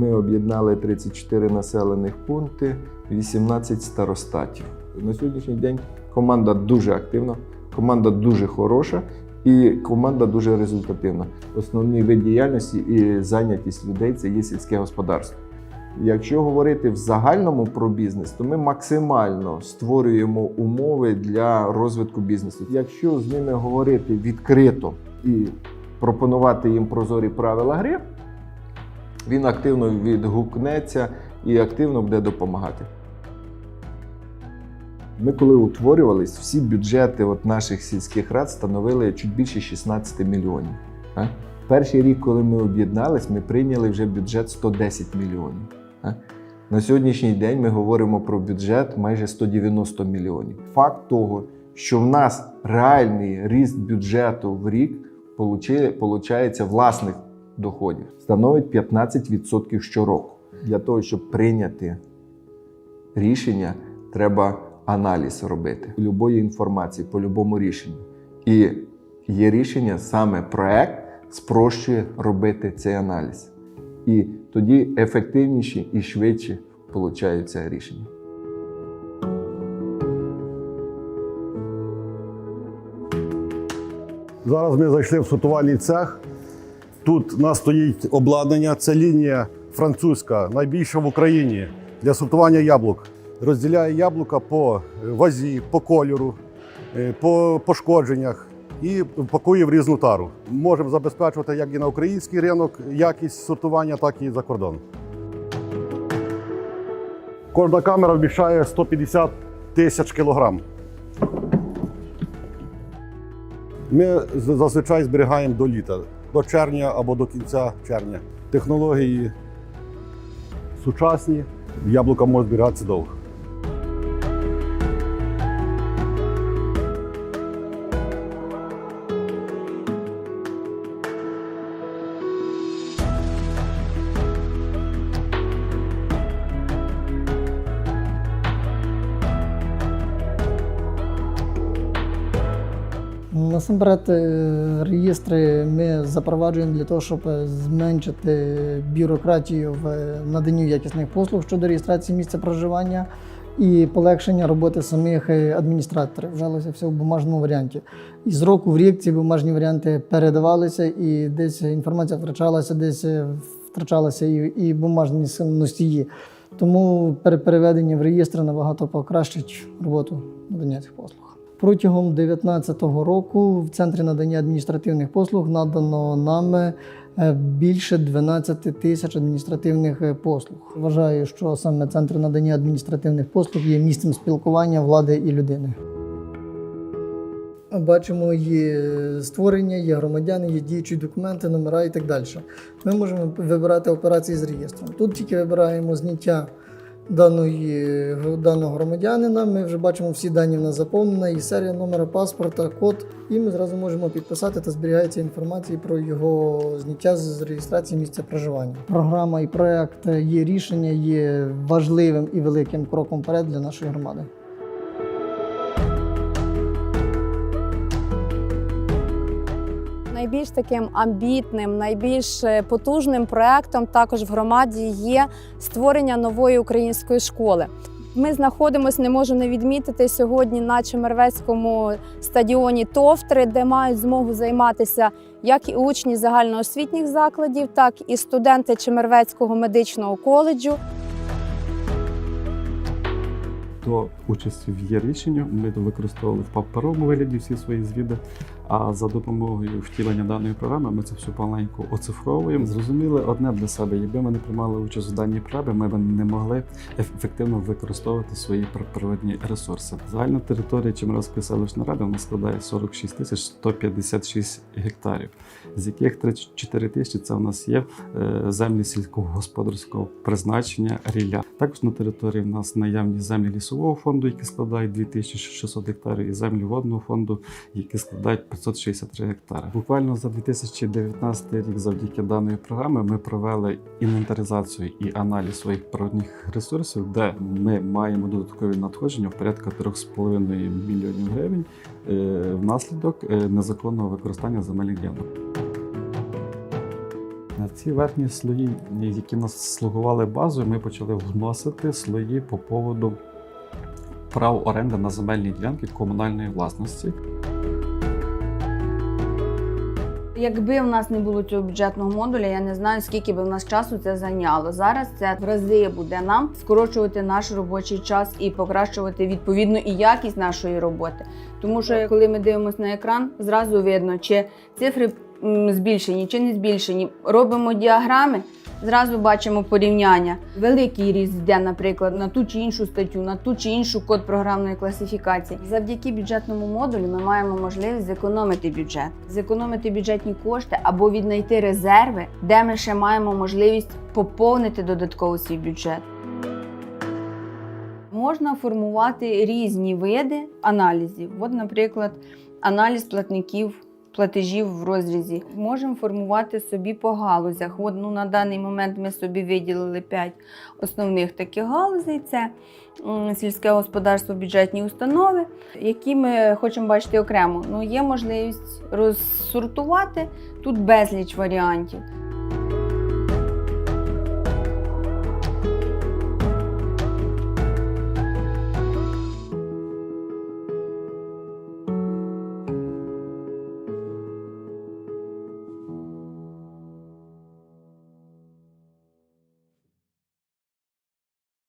Ми об'єднали 34 населених пункти, 18 старостатів. На сьогоднішній день команда дуже активна, команда дуже хороша і команда дуже результативна. Основний вид діяльності і зайнятість людей це є сільське господарство. Якщо говорити в загальному про бізнес, то ми максимально створюємо умови для розвитку бізнесу. Якщо з ними говорити відкрито і пропонувати їм прозорі правила гри, він активно відгукнеться і активно буде допомагати. Ми, коли утворювались, всі бюджети от наших сільських рад становили чуть більше 16 мільйонів. Перший рік, коли ми об'єднались, ми прийняли вже бюджет 110 мільйонів. На сьогоднішній день ми говоримо про бюджет майже 190 мільйонів. Факт того, що в нас реальний ріст бюджету в рік получається власних доходів, становить 15% щороку. Для того, щоб прийняти рішення, треба аналіз робити любої інформації по будь-якому рішенню. І є рішення, саме проект спрощує робити цей аналіз. І тоді ефективніші і швидше получаються рішення. Зараз ми зайшли в сортувальний цех. Тут у нас стоїть обладнання. Це лінія французька, найбільша в Україні для сортування яблук. Розділяє яблука по вазі, по кольору, е, по пошкодженнях і пакує в різну тару. Можемо забезпечувати як і на український ринок якість сортування, так і за кордон. Кожна камера вміщає 150 тисяч кілограм. Ми зазвичай зберігаємо до літа, до червня або до кінця червня. Технології сучасні, яблука можуть зберігатися довго. Насамперед, е, реєстри ми запроваджуємо для того, щоб зменшити бюрократію в е, наданні якісних послуг щодо реєстрації місця проживання і полегшення роботи самих е, адміністраторів. Вжалося все в бумажному варіанті. І з року в рік ці бумажні варіанти передавалися, і десь інформація втрачалася, десь втрачалася і, і бумажні носії. Тому пере- переведення в реєстри набагато покращить роботу надання цих послуг. Протягом 2019 року в центрі надання адміністративних послуг надано нам е, більше 12 тисяч адміністративних е, послуг. Вважаю, що саме центр надання адміністративних послуг є місцем спілкування влади і людини. Бачимо, є створення, є громадяни, є діючі документи, номера і так далі. Ми можемо вибирати операції з реєстром. Тут тільки вибираємо зняття даної, даного громадянина. Ми вже бачимо всі дані в нас заповнені, і серія номера паспорта, код. І ми зразу можемо підписати та зберігається інформація про його зняття з реєстрації місця проживання. Програма і проект є рішення, є важливим і великим кроком вперед для нашої громади. Найбільш таким амбітним, найбільш е, потужним проектом також в громаді є створення нової української школи. Ми знаходимося, не можу не відмітити сьогодні на Чемервецькому стадіоні Товтри, де мають змогу займатися як і учні загальноосвітніх закладів, так і студенти Чемервецького медичного коледжу. до участі в є рішенню. Ми використовували в паперовому вигляді всі свої звіти. А за допомогою втілення даної програми ми це все помаленьку оцифровуємо. Зрозуміли одне для себе. Якби ми не приймали участь у даній програмі, ми б не могли ефективно використовувати свої пр- природні ресурси. Загальна територія Чемеровської селищної ради вона складає 46 тисяч 156 гектарів, з яких 34 тисячі це у нас є е, землі сільськогосподарського призначення рілля. Також на території в нас наявні землі лісового фонду, які складають 2600 гектарів, і землі водного фонду, які складають 563 гектари. Буквально за 2019 рік, завдяки даної програми, ми провели інвентаризацію і аналіз своїх природних ресурсів, де ми маємо додаткові надходження в порядка 3,5 мільйонів гривень е, внаслідок е, незаконного використання земельних ділянок. Ці верхні слої, які нас слугували базою, ми почали вносити слої по поводу прав оренди на земельні ділянки комунальної власності. Якби в нас не було цього бюджетного модуля, я не знаю, скільки би в нас часу це зайняло. Зараз це в рази буде нам скорочувати наш робочий час і покращувати відповідно і якість нашої роботи. Тому що коли ми дивимося на екран, зразу видно, чи цифри збільшені, чи не збільшені. Робимо діаграми, зразу бачимо порівняння. Великий ріст йде, наприклад, на ту чи іншу статтю, на ту чи іншу код програмної класифікації. Завдяки бюджетному модулю ми маємо можливість зекономити бюджет, зекономити бюджетні кошти або віднайти резерви, де ми ще маємо можливість поповнити додатково свій бюджет. Можна формувати різні види аналізів. От, наприклад, аналіз платників. Платежів в розрізі можемо формувати собі по галузях. От, ну, на даний момент ми собі виділили 5 основних таких галузей: це сільське господарство, бюджетні установи, які ми хочемо бачити окремо. Ну, є можливість розсортувати тут безліч варіантів.